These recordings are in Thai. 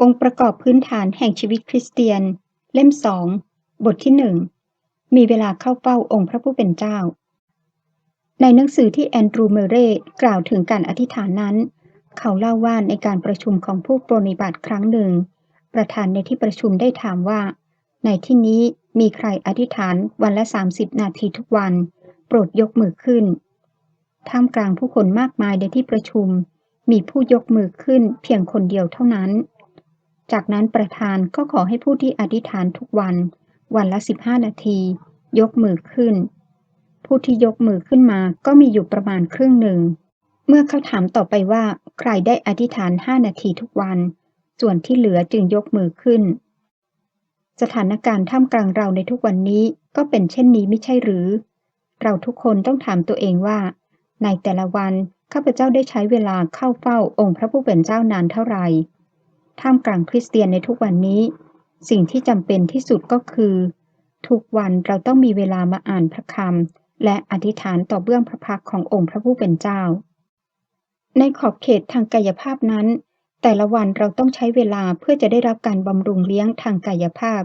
องค์ประกอบพื้นฐานแห่งชีวิตคริสเตียน เล่มสองบทที่หนึ่งมีเวลาเข้าเฝ้าองค์พระผู้เป็นเจ้า ในหนังสือที่แอนดรูเมเร่กล่าวถึงการอธิษฐานนั้น เขาเล่าว่าในการประชุมของผู้ปรนิบัติครั้งหนึ่ง ประธานในที่ประชุมได้ถามว่า ในที่นี้มีใครอธิษฐานวันละ 30 นาทีทุกวัน โปรดยกมือขึ้น ท่ามกลางผู้คนมากมายในที่ประชุม มีผู้ยกมือขึ้นเพียงคนเดียวเท่านั้น จากนั้นประธานก็ขอให้ผู้ที่อธิษฐานทุกวัน วันละ 15 นาที ยกมือขึ้น ผู้ที่ยกมือขึ้นมาก็มีอยู่ประมาณครึ่งหนึ่ง เมื่อเขาถามต่อไปว่า ใครได้อธิษฐาน 5 นาทีทุกวัน ส่วนที่เหลือจึงยกมือขึ้น สถานการณ์ท่ามกลางเราในทุกวันนี้ก็เป็นเช่นนี้ไม่ใช่หรือ เราทุกคนต้องถามตัวเองว่า ในแต่ละวันข้าพเจ้าได้ใช้เวลาเข้าเฝ้าองค์พระผู้เป็นเจ้านานเท่าไหร่ ท่ามกลางคริสเตียนในทุกวันนี้ สิ่งที่จำเป็นที่สุดก็คือ ทุกวันเราต้องมีเวลามาอ่านพระคำและอธิษฐานต่อเบื้องพระพักขององค์พระผู้เป็นเจ้า ในขอบเขตทางกายภาพนั้น แต่ละวันเราต้องใช้เวลาเพื่อจะได้รับการบำรุงเลี้ยงทางกายภาพ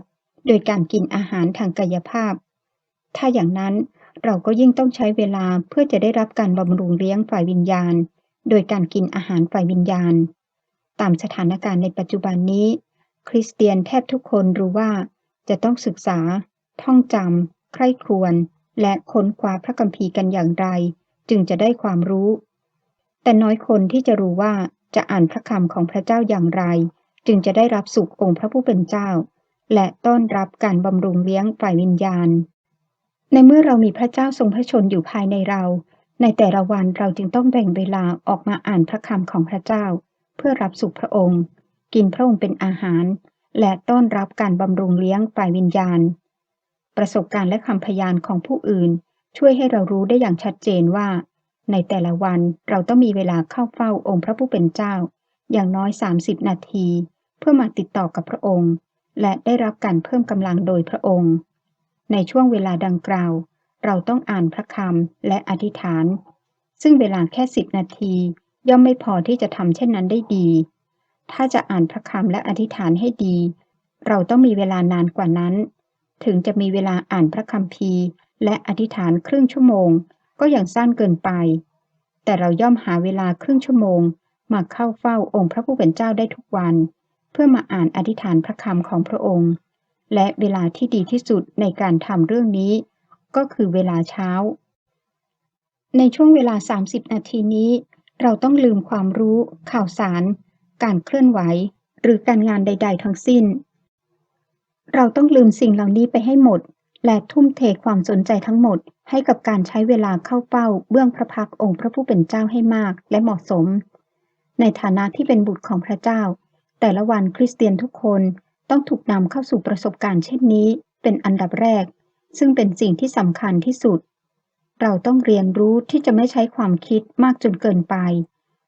โดยการกินอาหารทางกายภาพ ถ้าอย่างนั้นเราก็ยิ่งต้องใช้เวลาเพื่อจะได้รับการบำรุงเลี้ยงฝ่ายวิญญาณ โดยการกินอาหารฝ่ายวิญญาณ ตามสถานการณ์ในปัจจุบันนี้ คริสเตียนแทบทุกคนรู้ว่าจะต้องศึกษา ท่องจำใคร่ครวญและค้นคว้าพระคัมภีร์กันอย่างไร จึงจะได้ความรู้ แต่น้อยคนที่จะรู้ว่าจะอ่านพระคำของพระเจ้าอย่างไร จึงจะได้รับสุของค์พระผู้เป็นเจ้า และต้อนรับการบำรุงเลี้ยงฝ่ายวิญญาณ ในเมื่อเรามีพระเจ้าทรงพระชนอยู่ภายในเรา ในแต่ละวันเราจึงต้องแบ่งเวลาออกมาอ่านพระคำของพระเจ้า เพื่อรับสุขพระองค์ กินพระองค์เป็นอาหาร และต้อนรับการบำรุงเลี้ยงฝ่ายวิญญาณ ประสบการณ์และคำพยานของผู้อื่น ช่วยให้เรารู้ได้อย่างชัดเจนว่า ในแต่ละวันเราต้องมีเวลาเข้าเฝ้าองค์พระผู้เป็นเจ้า อย่างน้อย 30 นาที เพื่อมาติดต่อกับพระองค์ และได้รับการเพิ่มกำลังโดยพระองค์ ในช่วงเวลาดังกล่าว เราต้องอ่านพระคำและอธิษฐาน ซึ่งเวลาแค่10นาที ย่อมไม่พอที่จะทำเช่นนั้นได้ดี ถ้าจะอ่านพระคำและอธิษฐานให้ดี เราต้องมีเวลานานกว่านั้น ถึงจะมีเวลาอ่านพระคัมภีและอธิษฐานครึ่งชั่วโมง ก็ยังสั้นเกินไป แต่เราย่อมหาเวลาครึ่งชั่วโมง มาเข้าเฝ้าองค์พระผู้เป็นเจ้าได้ทุกวัน เพื่อมาอ่านอธิษฐานพระคำของพระองค์ และเวลาที่ดีที่สุดในการทำเรื่องนี้ ก็คือเวลาเช้า ในช่วงเวลา 30 นาทีนี้ เราต้องลืมความรู้ ข่าวสาร การเคลื่อนไหว หรือการงานใด ๆ ทั้งสิ้น เราต้องลืมสิ่งเหล่านี้ไปให้หมด และทุ่มเทความสนใจทั้งหมด ให้กับการใช้เวลาเข้าเฝ้า เบื้องพระพักองค์พระผู้เป็นเจ้าให้มากและเหมาะสม ในฐานะที่เป็นบุตรของพระเจ้า แต่ละวันคริสเตียนทุกคนต้องถูกนำเข้าสู่ประสบการณ์เช่นนี้ เป็นอันดับแรก ซึ่งเป็นสิ่งที่สำคัญที่สุด เราต้องเรียนรู้ที่จะไม่ใช้ความคิดมากจนเกินไป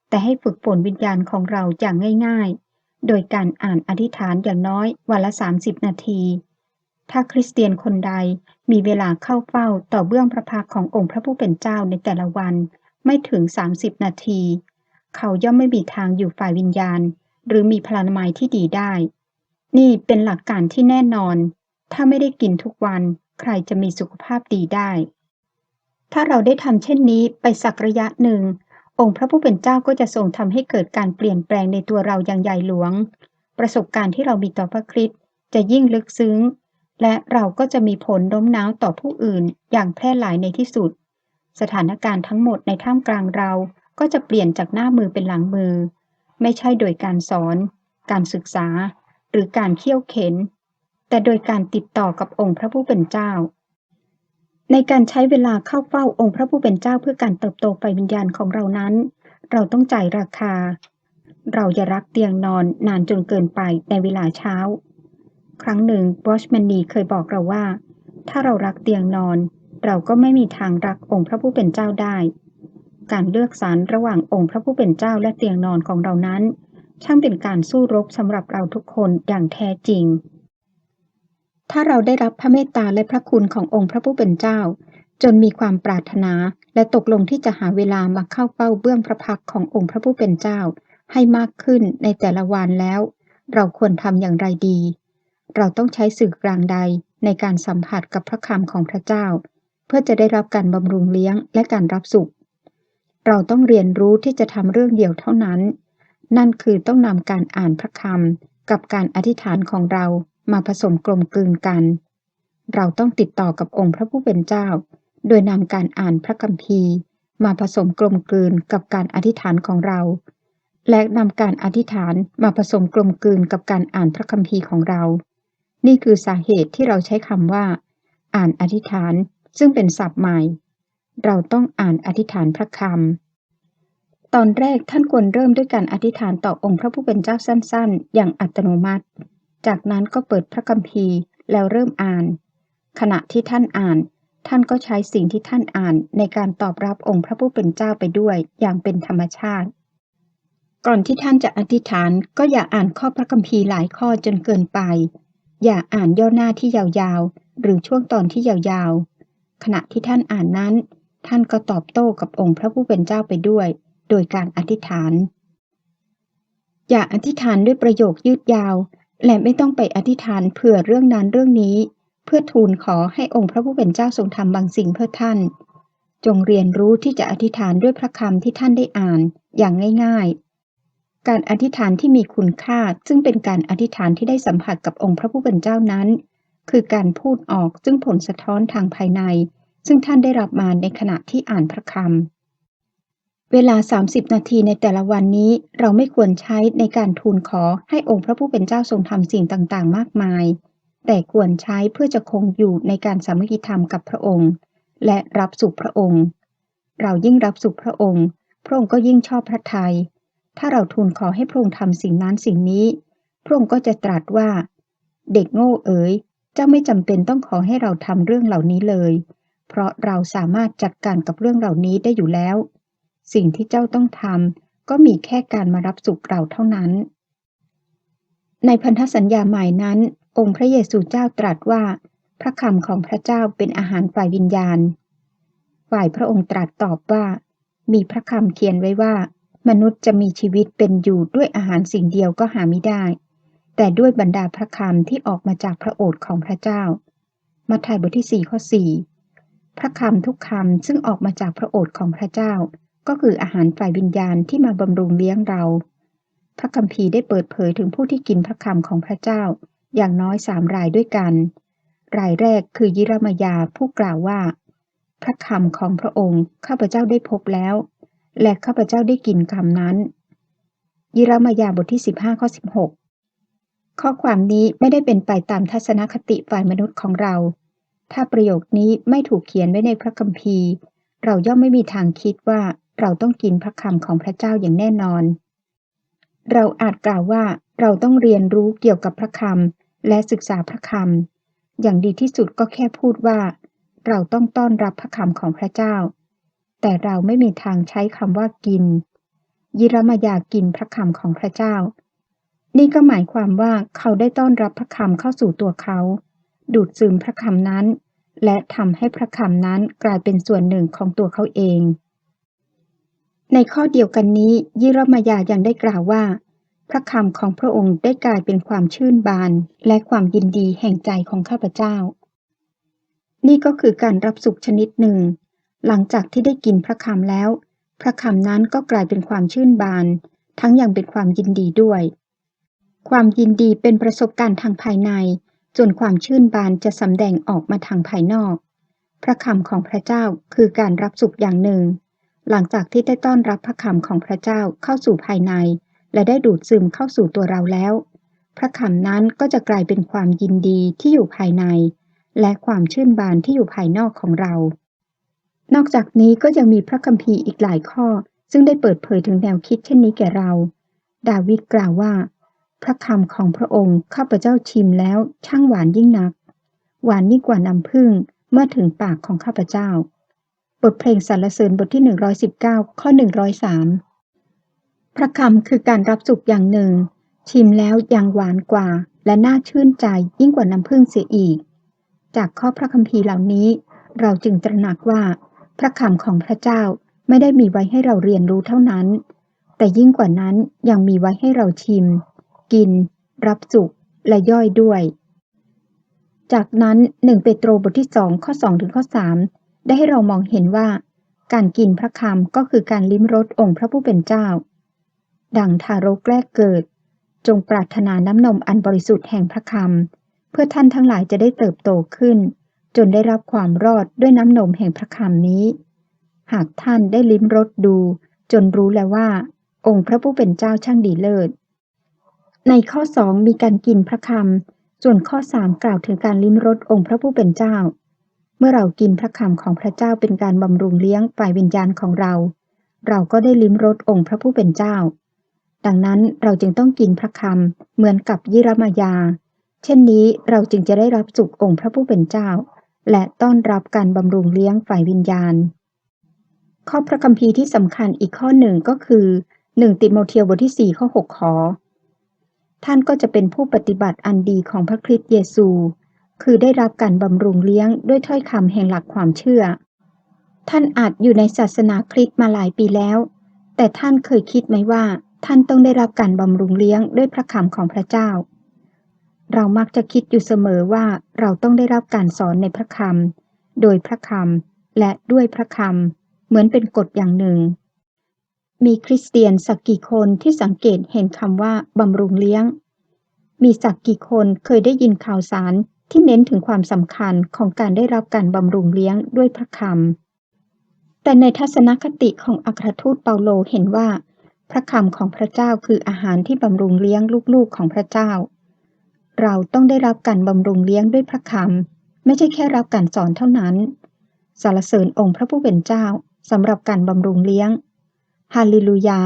แต่ให้ฝึกฝนวิญญาณของเราอย่างง่ายๆ โดยการอ่านอธิษฐานอย่างน้อยวันละ 30 นาที ถ้าคริสเตียนคนใดมีเวลาเข้าเฝ้าต่อเบื้องพระพักขององค์พระผู้เป็นเจ้าในแต่ละวัน ไม่ถึง 30 นาที เขาย่อมไม่มีทางอยู่ฝ่ายวิญญาณ หรือมีพลานามัยที่ดีได้ นี่เป็นหลักการที่แน่นอน ถ้าไม่ได้กินทุกวัน ใครจะมีสุขภาพดีได้ ถ้าเราได้ทำเช่นนี้ไปสักระยะหนึ่ง องค์พระผู้เป็นเจ้าก็จะทรงทำให้เกิดการเปลี่ยนแปลงในตัวเราอย่างใหญ่หลวง ประสบการณ์ที่เรามีต่อพระคริสต์จะยิ่งลึกซึ้ง และเราก็จะมีผลโน้มน้าวต่อผู้อื่นอย่างแพร่หลายในที่สุด สถานการณ์ทั้งหมดในท่ามกลางเราก็จะเปลี่ยนจากหน้ามือเป็นหลังมือ ไม่ใช่โดยการสอน การศึกษา หรือการเขี่ยวเข็น แต่โดยการติดต่อกับองค์พระผู้เป็นเจ้า ในการใช้เวลาเข้าเฝ้าองค์พระผู้เป็นเจ้าเพื่อการเติบโตไฟวิญญาณของเรานั้น เราต้องจ่ายราคา เราอย่ารักเตียงนอนนานจนเกินไปในเวลาเช้า ครั้งหนึ่งบอชแมนนีเคยบอกเราว่า ถ้าเรารักเตียงนอน เราก็ไม่มีทางรักองค์พระผู้เป็นเจ้าได้ การเลือกสรรระหว่างองค์พระผู้เป็นเจ้าและเตียงนอนของเรานั้น ช่างเป็นการสู้รบสำหรับเราทุกคนอย่างแท้จริง ถ้าเราได้รับพระเมตตาและพระคุณขององค์พระผู้เป็นเจ้า จนมีความปรารถนาและตกลงที่จะหาเวลามาเข้าเฝ้าเบื้องพระพักขององค์พระผู้เป็นเจ้า ให้มากขึ้นในแต่ละวันแล้ว เราควรทำอย่างไรดี เราต้องใช้สื่อกลางใดในการสัมผัสกับพระคำของพระเจ้า เพื่อจะได้รับการบำรุงเลี้ยงและการรับสุข เราต้องเรียนรู้ที่จะทำเรื่องเดียวเท่านั้น นั่นคือต้องนำการอ่านพระคำกับการอธิษฐานของเรา มาผสมกลมกลืนกัน เราต้องติดต่อกับองค์พระผู้เป็นเจ้า โดยนำการอ่านพระคัมภีร์ มาผสมกลมกลืนกับการอธิษฐานของเรา และนำการอธิษฐานมาผสมกลมกลืนกับการอ่านพระคัมภีร์ของเรา นี่คือสาเหตุที่เราใช้คำว่า อ่านอธิษฐานซึ่งเป็นศัพท์ใหม่ เราต้องอ่านอธิษฐานพระคำ ตอนแรกท่านควรเริ่มด้วยการอธิษฐานต่อองค์พระผู้เป็นเจ้าสั้น ๆ อย่างอัตโนมัติ จากนั้นก็เปิดพระคัมภีร์แล้วเริ่มอ่าน ขณะที่ท่านอ่าน ท่านก็ใช้สิ่งที่ท่านอ่านในการตอบรับองค์พระผู้เป็นเจ้าไปด้วยอย่างเป็นธรรมชาติ ก่อนที่ท่านจะอธิษฐานก็อย่าอ่านข้อพระคัมภีร์หลายข้อจนเกินไป อย่าอ่านย่อหน้าที่ยาวๆ หรือช่วงตอนที่ยาวๆ ขณะที่ท่านอ่านนั้น ท่านก็ตอบโต้กับองค์พระผู้เป็นเจ้าไปด้วย โดยการอธิษฐานอย่าอธิษฐานด้วยประโยคยืดยาว และไม่ต้องไปอธิษฐานเผื่อเรื่องนั้นเรื่องนี้ เพื่อทูลขอให้องค์พระผู้เป็นเจ้าทรงทำบางสิ่งเพื่อท่าน จงเรียนรู้ที่จะอธิษฐานด้วยพระคำที่ท่านได้อ่านอย่างง่ายๆ การอธิษฐานที่มีคุณค่าซึ่งเป็นการอธิษฐานที่ได้สัมผัสกับองค์พระผู้เป็นเจ้านั้น คือการพูดออกซึ่งผลสะท้อนทางภายใน ซึ่งท่านได้รับมาในขณะที่อ่านพระคำ เวลา 30 นาทีในแต่ละวันนี้ เราไม่ควรใช้ในการทูลขอให้องค์พระผู้เป็นเจ้าทรงทำสิ่งต่างๆ มากมาย แต่ควรใช้เพื่อจะคงอยู่ในการสามัคคีธรรมกับพระองค์ และรับสุขพระองค์ เรายิ่งรับสุขพระองค์ พระองค์ก็ยิ่งชอบพระทยัยถ้าเราทูลขอให้พระองค์ทำสิ่งนั้นสิ่งนี้ พระองค์ก็จะตรัสว่า เด็กโง่เอ๋ยเจ้าไม่จำเป็นต้องขอให้เราทำเรื่องเหล่านี้เลย เพราะเราสามารถจัดการกับเรื่องเหล่านี้ได้อยู่แล้ว สิ่งที่เจ้าต้องทำก็มีแค่การมารับสุขเราเท่านั้น ในพันธสัญญาใหม่นั้น องค์พระเยซูเจ้าตรัสว่า พระคำของพระเจ้าเป็นอาหารฝ่ายวิญญาณ ฝ่ายพระองค์ตรัสตอบว่า มีพระคำเขียนไว้ว่า มนุษย์จะมีชีวิตเป็นอยู่ด้วยอาหารสิ่งเดียวก็หาไม่ได้ แต่ด้วยบรรดาพระคำที่ออกมาจากพระโอษฐ์ของพระเจ้า มัทธิวบทที่4ข้อ4พระคำทุกคำซึ่งออกมาจากพระโอษฐ์ของพระเจ้า ก็คืออาหารฝ่ายวิญญาณที่มาบำรุงเลี้ยงเรา พระคัมภีร์ได้เปิดเผยถึงผู้ที่กินพระคำของพระเจ้า อย่างน้อยสามรายด้วยกัน รายแรกคือยิรมยาผู้กล่าวว่า พระคำของพระองค์ข้าพเจ้าได้พบแล้ว และข้าพเจ้าได้กินคำนั้น ยิรมยาบทที่15ข้อ16 ข้อความนี้ไม่ได้เป็นไปตามทัศนคติฝ่ายมนุษย์ของเรา ถ้าประโยคนี้ไม่ถูกเขียนไว้ในพระคัมภีร์ เราย่อมไม่มีทางคิดว่า เราต้องกินพระคำของพระเจ้าอย่างแน่นอน เราอาจกล่าวว่าเราต้องเรียนรู้เกี่ยวกับพระคำและศึกษาพระคำอย่างดีที่สุดก็แค่พูดว่า เราต้องต้อนรับพระคำของพระเจ้า แต่เราไม่มีทางใช้คำว่ากิน ยิรมายากินพระคำของพระเจ้า นี่ก็หมายความว่าเขาได้ต้อนรับพระคำเข้าสู่ตัวเขา ดูดซึมพระคำนั้น และทำให้พระคำนั้นกลายเป็นส่วนหนึ่งของตัวเขาเอง ในข้อเดียวกันนี้ยิรมายายังได้กล่าวว่า พระคำของพระองค์ได้กลายเป็นความชื่นบาน และความยินดีแห่งใจของข้าพเจ้า นี่ก็คือการรับสุขชนิดหนึ่ง หลังจากที่ได้กินพระคำแล้ว พระคำนั้นก็กลายเป็นความชื่นบาน ทั้งยังเป็นความยินดีด้วย ความยินดีเป็นประสบการณ์ทางภายในส่วนความชื่นบานจะสำแดงออกมาทางภายนอก พระคำของพระเจ้าคือการรับสุขอย่างหนึ่ง หลังจากที่ได้ต้อนรับพระคำของพระเจ้าเข้าสู่ภายใน และได้ดูดซึมเข้าสู่ตัวเราแล้ว พระคำนั้นก็จะกลายเป็นความยินดีที่อยู่ภายใน และความชื่นบานที่อยู่ภายนอกของเรา นอกจากนี้ก็ยังมีพระคัมภีร์อีกหลายข้อ ซึ่งได้เปิดเผยถึงแนวคิดเช่นนี้แก่เรา ดาวิดกล่าวว่า พระคำของพระองค์ข้าพเจ้าชิมแล้วช่างหวานยิ่งนัก หวานยิ่งกว่าน้ำผึ้งเมื่อถึงปากของข้าพเจ้า บทเพลงสรรเสริญบทที่ 119 ข้อ 103 พระคำคือการรับสุขอย่างหนึ่ง ชิมแล้วยังหวานกว่า และน่าชื่นใจยิ่งกว่าน้ำผึ้งเสียอีก จากข้อพระคัมภีร์เหล่านี้ เราจึงตระหนักว่า พระคำของพระเจ้าไม่ได้มีไว้ให้เราเรียนรู้เท่านั้น แต่ยิ่งกว่านั้นยังมีไว้ให้เราชิม กิน รับสุขและย่อยด้วย จากนั้นหนึ่งเปโตรบทที่สองข้อสองถึงข้อสาม ได้ให้เรามองเห็นว่า การกินพระคำก็คือการลิ้มรสองค์พระผู้เป็นเจ้า ดังทารกแรกเกิด จงปรารถนาน้ำนมอันบริสุทธิ์แห่งพระคำเพื่อท่านทั้งหลายจะได้เติบโตขึ้น จนได้รับความรอดด้วยน้ำนมแห่งพระคำนี้ หากท่านได้ลิ้มรสดู จนรู้แล้วว่า องค์พระผู้เป็นเจ้าช่างดีเลิศในข้อสองมีการกินพระคำส่วนข้อสามกล่าวถึงการลิ้มรสองค์พระผู้เป็นเจ้า เมื่อเรากินพระคำของพระเจ้าเป็นการบำรุงเลี้ยงฝ่ายวิญญาณของเรา เราก็ได้ลิ้มรสองค์พระผู้เป็นเจ้า ดังนั้นเราจึงต้องกินพระคำเหมือนกับยิรมายา เช่นนี้เราจึงจะได้รับสุของค์พระผู้เป็นเจ้า และต้อนรับการบำรุงเลี้ยงฝ่ายวิญญาณ ข้อพระคัมภีร์ที่สำคัญอีกข้อหนึ่งก็คือหนึ่งติโมเทียบทที่สี่ข้อหกขอ ท่านก็จะเป็นผู้ปฏิบัติอันดีของพระคริสต์เยซู คือได้รับการบำรุงเลี้ยงด้วยถ้อยคำแห่งหลักความเชื่อ ท่านอาจอยู่ในศาสนาคริสต์มาหลายปีแล้ว แต่ท่านเคยคิดไหมว่า ท่านต้องได้รับการบำรุงเลี้ยงด้วยพระคำของพระเจ้า เรามักจะคิดอยู่เสมอว่าเราต้องได้รับการสอนในพระคำโดยพระคำและด้วยพระคำเหมือนเป็นกฎอย่างหนึ่ง มีคริสเตียนสักกี่คนที่สังเกตเห็นคำว่าบำรุงเลี้ยง มีสักกี่คนเคยได้ยินข่าวสาร ที่เน้นถึงความสำคัญของการได้รับการบำรุงเลี้ยงด้วยพระคำ แต่ในทัศนคติของอัครทูตเปาโลเห็นว่า พระคำของพระเจ้าคืออาหารที่บำรุงเลี้ยงลูกๆของพระเจ้า เราต้องได้รับการบำรุงเลี้ยงด้วยพระคำ ไม่ใช่แค่รับการสอนเท่านั้น สารเสริญองค์พระผู้เป็นเจ้าสำหรับการบำรุงเลี้ยง ฮาเลลูยา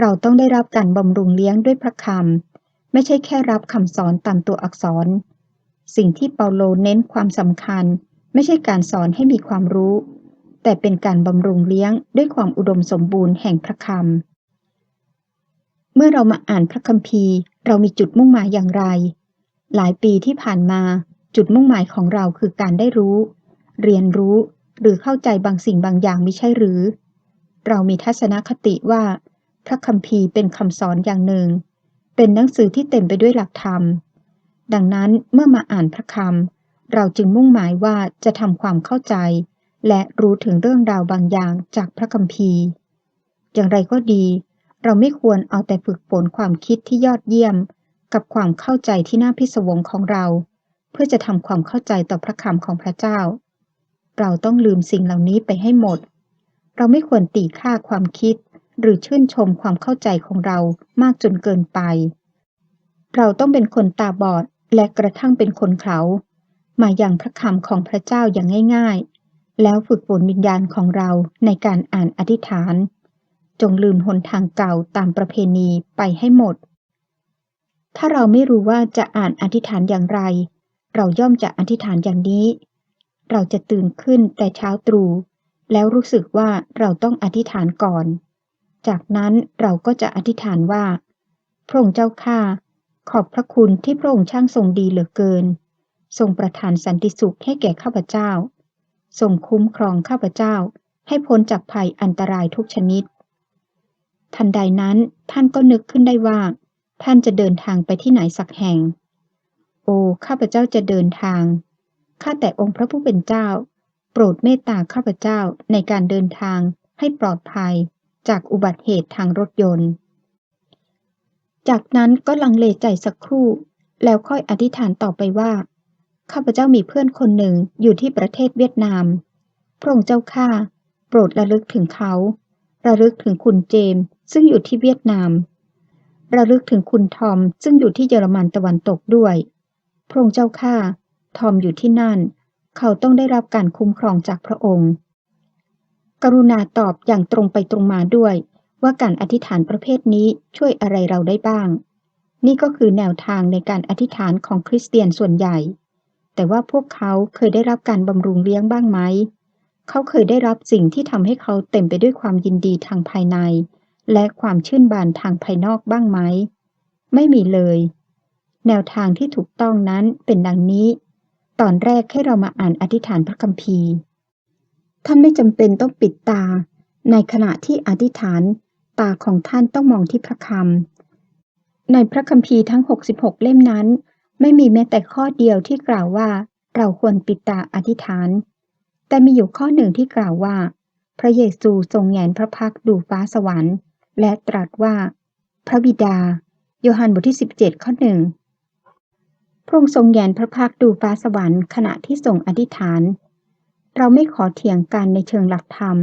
เราต้องได้รับการบำรุงเลี้ยงด้วยพระคำ ไม่ใช่แค่รับคำสอนตามตัวอักษร สิ่งที่เปาโลเน้นความสำคัญ ไม่ใช่การสอนให้มีความรู้ แต่เป็นการบำรุงเลี้ยงด้วยความอุดมสมบูรณ์แห่งพระคำ เมื่อเรามาอ่านพระคัมภีร์ เรามีจุดมุ่งหมายอย่างไร หลายปีที่ผ่านมาจุดมุ่งหมายของเราคือการได้รู้ เรียนรู้หรือเข้าใจบางสิ่งบางอย่างไม่ใช่หรือ เรามีทัศนคติว่า พระคัมภีร์เป็นคำสอนอย่างหนึ่ง เป็นหนังสือที่เต็มไปด้วยหลักธรรม ดังนั้นเมื่อมาอ่านพระคำเราจึงมุ่งหมายว่าจะทำความเข้าใจ และรู้ถึงเรื่องราวบางอย่างจากพระคัมภีร์ อย่างไรก็ดี เราไม่ควรเอาแต่ฝึกฝนความคิดที่ยอดเยี่ยม กับความเข้าใจที่น่าพิศวงของเรา เพื่อจะทำความเข้าใจต่อพระคำของพระเจ้า เราต้องลืมสิ่งเหล่านี้ไปให้หมด เราไม่ควรตีค่าความคิด หรือชื่นชมความเข้าใจของเรามากจนเกินไปเราต้องเป็นคนตาบอด และกระทั่งเป็นคนเขามาอย่างพระคำของพระเจ้าอย่างง่าย ๆ แล้วฝึกฝนวิญญาณของเราในการอ่านอธิษฐาน จงลืมหนทางเก่าตามประเพณีไปให้หมด ถ้าเราไม่รู้ว่าจะอ่านอธิษฐานอย่างไร เราย่อมจะอธิษฐานอย่างนี้ เราจะตื่นขึ้นแต่เช้าตรู่แล้วรู้สึกว่าเราต้องอธิษฐานก่อน จากนั้นเราก็จะอธิษฐานว่า พระองค์เจ้าข้า ขอบพระคุณที่พระองค์ช่างทรงดีเหลือเกิน ทรงประทานสันติสุขให้แก่ข้าพเจ้า ทรงคุ้มครองข้าพเจ้าให้พ้นจากภัยอันตรายทุกชนิด ทันใดนั้นท่านก็นึกขึ้นได้ว่า ท่านจะเดินทางไปที่ไหนสักแห่ง โอ้ข้าพเจ้าจะเดินทาง ข้าแต่องค์พระผู้เป็นเจ้า โปรดเมตตาข้าพเจ้าในการเดินทางให้ปลอดภัยจากอุบัติเหตุทางรถยนต์ จากนั้นก็ลังเลใจสักครู่ แล้วค่อยอธิษฐานต่อไปว่า ข้าพเจ้ามีเพื่อนคนหนึ่งอยู่ที่ประเทศเวียดนาม พระองค์เจ้าข้าโปรดระลึกถึงเขา ระลึกถึงคุณเจมซึ่งอยู่ที่เวียดนาม ระลึกถึงคุณทอมซึ่งอยู่ที่เยอรมันตะวันตกด้วย พระองค์เจ้าข้าทอมอยู่ที่นั่น เขาต้องได้รับการคุ้มครองจากพระองค์ กรุณาตอบอย่างตรงไปตรงมาด้วย ว่าการอธิษฐานประเภทนี้ช่วยอะไรเราได้บ้าง นี่ก็คือแนวทางในการอธิษฐานของคริสเตียนส่วนใหญ่ แต่ว่าพวกเขาเคยได้รับการบำรุงเลี้ยงบ้างไหม เขาเคยได้รับสิ่งที่ทำให้เขาเต็มไปด้วยความยินดีทางภายใน และความชื่นบานทางภายนอกบ้างไหม ไม่มีเลย แนวทางที่ถูกต้องนั้นเป็นดังนี้ ตอนแรกให้เรามาอ่านอธิษฐานพระคัมภีร์ ท่านไม่จำเป็นต้องปิดตา ในขณะที่อธิษฐาน ตาของท่านต้องมองที่พระคำ ในพระคัมภีร์ทั้ง 66 เล่มนั้น ไม่มีแม้แต่ข้อเดียวที่กล่าวว่าเราควรปิดตาอธิษฐาน แต่มีอยู่ข้อหนึ่งที่กล่าวว่า พระเยซูทรงแงนพระพักตร์ดูฟ้าสวรรค์ และตรัสว่า พระบิดา โยฮันบทที่ 17 ข้อหนึ่งพระองค์ทรงแงนพระพักตร์ดูฟ้าสวรรค์ขณะที่ทรงอธิษฐาน เราไม่ขอเถียงกันในเชิงหลักธรรม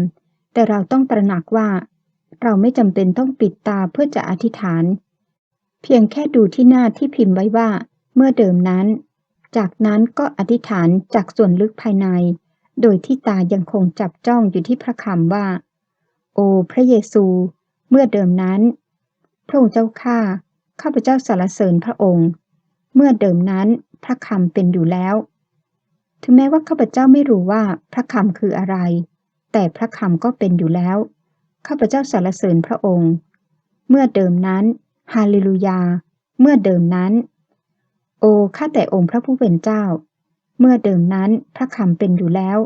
แต่เราต้องตระหนักว่า เราไม่จำเป็นต้องปิดตาเพื่อจะอธิษฐาน เพียงแค่ดูที่หน้าที่พิมพ์ไว้ว่า เมื่อเดิมนั้น จากนั้นก็อธิษฐานจากส่วนลึกภายใน โดยที่ตายังคงจับจ้องอยู่ที่พระคำว่า โอพระเยซู เมื่อเดิมนั้น พระองค์เจ้าข้าข้าพเจ้าสรรเสริญพระองค์ เมื่อเดิมนั้นพระคำเป็นอยู่แล้ว ถึงแม้ว่าข้าพเจ้าไม่รู้ว่าพระคำคืออะไร แต่พระคำก็เป็นอยู่แล้ว ข้าพเจ้าสรรเสริญพระองค์ เมื่อเดิมนั้น ฮาเลลูยา เมื่อเดิมนั้น โอข้าแต่องค์พระผู้เป็นเจ้า เมื่อเดิมนั้นพระคำเป็นอยู่แล้ว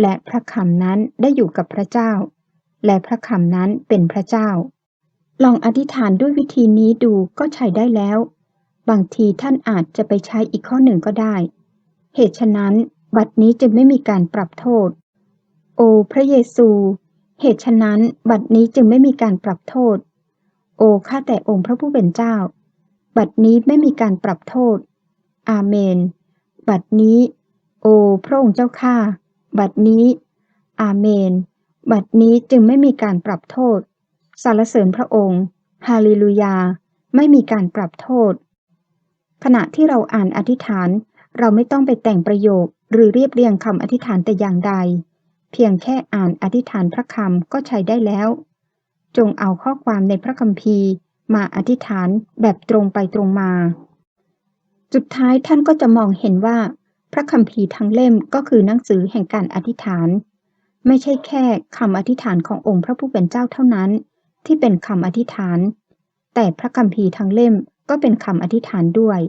และพระคำนั้นได้อยู่กับพระเจ้า และพระคำนั้นเป็นพระเจ้า ลองอธิษฐานด้วยวิธีนี้ดูก็ใช้ได้แล้ว บางทีท่านอาจจะไปใช้อีกข้อหนึ่งก็ได้ เหตุฉะนั้น บัดนี้จึงไม่มีการปรับโทษ โอพระเยซู เหตุฉะนั้น บัดนี้จึงไม่มีการปรับโทษ โอข้าแต่องค์พระผู้เป็นเจ้า บัดนี้ไม่มีการปรับโทษ อาเมน บัดนี้ โอพระองค์เจ้าข้าบัดนี้ อาเมน บัดนี้จึงไม่มีการปรับโทษสรรเสริญพระองค์ ฮาเลลูยา ไม่มีการปรับโทษ ขณะที่เราอ่านอธิษฐาน เราไม่ต้องไปแต่งประโยคหรือเรียบเรียงคำอธิษฐานแต่อย่างใด เพียงแค่อ่านอธิษฐานพระคำก็ใช้ได้แล้ว จงเอาข้อความในพระคัมภีร์มาอธิษฐานแบบตรงไปตรงมา สุดท้ายท่านก็จะมองเห็นว่า พระคัมภีร์ทั้งเล่มก็คือหนังสือแห่งการอธิษฐาน ไม่ใช่แค่คำอธิษฐานขององค์พระผู้เป็นเจ้าเท่านั้น ที่เป็นคำอธิษฐาน แต่พระคัมภีร์ทั้งเล่มก็เป็นคำอธิษฐานด้วย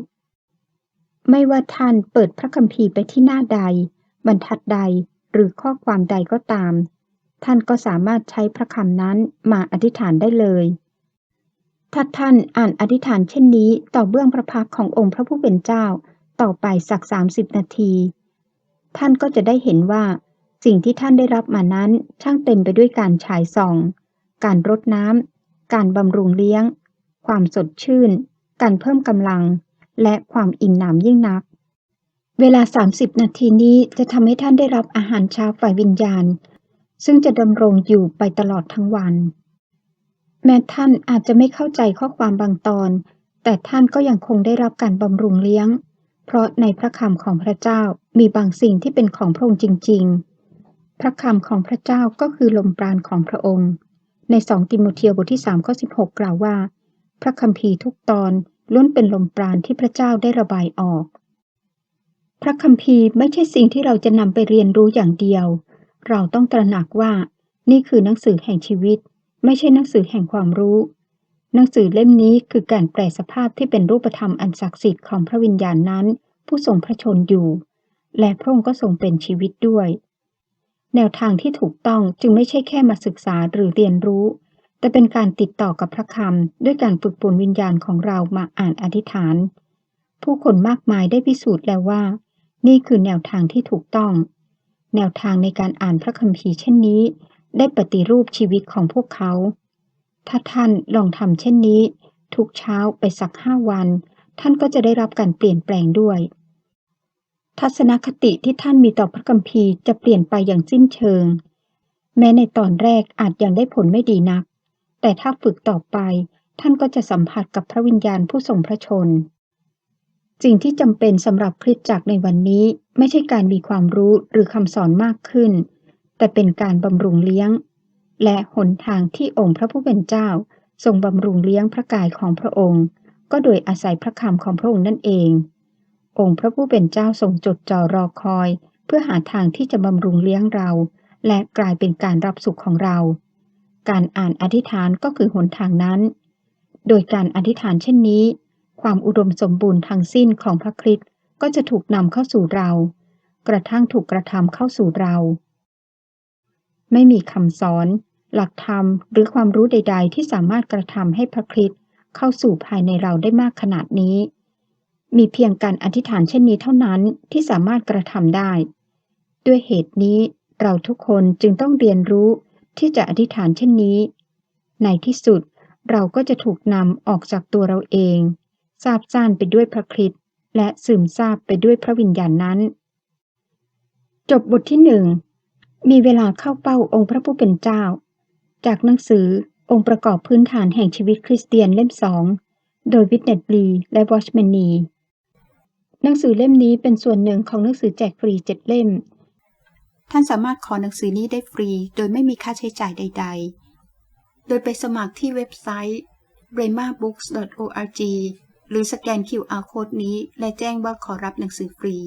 ไม่ว่าท่านเปิดพระคัมภีร์ไปที่หน้าใด บรรทัดใด หรือข้อความใดก็ตาม ท่านก็สามารถใช้พระคำนั้นมาอธิษฐานได้เลย ถ้าท่านอ่านอธิษฐานเช่นนี้ต่อเบื้องพระพักขององค์พระผู้เป็นเจ้าต่อไปสักสามสิบนาที ท่านก็จะได้เห็นว่า สิ่งที่ท่านได้รับมานั้นช่างเต็มไปด้วยการฉายส่อง การรดน้ำการบำรุงเลี้ยง ความสดชื่น การเพิ่มกำลัง และความอิ่มหนำยิ่งนัก เวลา 30 นาทีนี้จะทำให้ท่านได้รับอาหารเช้าฝ่ายวิญญาณ ซึ่งจะดำรงอยู่ไปตลอดทั้งวัน แม้ท่านอาจจะไม่เข้าใจข้อความบางตอน แต่ท่านก็ยังคงได้รับการบำรุงเลี้ยง เพราะในพระคำของพระเจ้ามีบางสิ่งที่เป็นของพระองค์จริง ๆ พระคำของพระเจ้าก็คือลมปราณของพระองค์ ในสองติโมเธียบทที่3ข้อ16 กล่าวว่า พระคัมภีร์ทุกตอนล้วนเป็นลมปราณที่พระเจ้าได้ระบายออก พระคัมภีร์ไม่ใช่สิ่งที่เราจะนำไปเรียนรู้อย่างเดียว เราต้องตระหนักว่า นี่คือหนังสือแห่งชีวิต ไม่ใช่หนังสือแห่งความรู้ หนังสือเล่มนี้คือการแปลสภาพที่เป็นรูปธรรมอันศักดิ์สิทธิ์ของพระวิญญาณนั้น ผู้ทรงพระชนอยู่ และพระองค์ก็ทรงเป็นชีวิตด้วย แนวทางที่ถูกต้องจึงไม่ใช่แค่มาศึกษาหรือเรียนรู้ แต่เป็นการติดต่อกับพระคำด้วยการฝึกฝนวิญญาณของเรามาอ่านอธิษฐาน ผู้คนมากมายได้พิสูจน์แล้วว่า นี่คือแนวทางที่ถูกต้อง แนวทางในการอ่านพระคัมภีร์เช่นนี้ ได้ปฏิรูปชีวิตของพวกเขา ถ้าท่านลองทำเช่นนี้ ทุกเช้าไปสักห้าวัน ท่านก็จะได้รับการเปลี่ยนแปลงด้วย ทัศนคติที่ท่านมีต่อพระคัมภีร์จะเปลี่ยนไปอย่างสิ้นเชิง แม้ในตอนแรกอาจยังได้ผลไม่ดีนัก แต่ถ้าฝึกต่อไป ท่านก็จะสัมผัสกับพระวิญญาณผู้ทรงพระชน สิ่งที่จำเป็นสำหรับคริสตจักรในวันนี้ ไม่ใช่การมีความรู้หรือคำสอนมากขึ้น แต่เป็นการบำรุงเลี้ยง และหนทางที่องค์พระผู้เป็นเจ้า ทรงบำรุงเลี้ยงพระกายของพระองค์ ก็โดยอาศัยพระคำของพระองค์นั่นเอง องค์พระผู้เป็นเจ้าทรงจดจ่อรอคอย เพื่อหาทางที่จะบำรุงเลี้ยงเรา และกลายเป็นการรับสุขของเรา การอ่านอธิษฐานก็คือหนทางนั้น โดยการอธิษฐานเช่นนี้ ความอุดมสมบูรณ์ทั้งสิ้นของพระคริสต์ก็จะถูกนำเข้าสู่เรา กระทั่งถูกกระทำเข้าสู่เรา ไม่มีคำสอน หลักธรรมหรือความรู้ใด ๆ ที่สามารถกระทำให้พระคริสต์เข้าสู่ภายในเราได้มากขนาดนี้ มีเพียงการอธิษฐานเช่นนี้เท่านั้นที่สามารถกระทำได้ ด้วยเหตุนี้เราทุกคนจึงต้องเรียนรู้ที่จะอธิษฐานเช่นนี้ ในที่สุดเราก็จะถูกนำออกจากตัวเราเอง ทราบซ่านไปด้วยพระคริสต์และซึมซาบไปด้วยพระวิญญาณนั้น จบบทที่หนึ่งมีเวลาเข้าเป้าองค์พระผู้เป็นเจ้า จากหนังสือองค์ประกอบพื้นฐานแห่งชีวิตคริสเตียนเล่มสองโดยวิทเนตบลีและวอชแมนีหนังสือเล่มนี้เป็นส่วนหนึ่งของหนังสือแจกฟรีเจ็ดเล่ม ท่านสามารถขอหนังสือนี้ได้ฟรี โดยไม่มีค่าใช้จ่ายใด ๆ โดยไปสมัครที่เว็บไซต์ bremabooks.org หรือสแกน QR โค้ดนี้ และแจ้งว่าขอรับหนังสือฟรี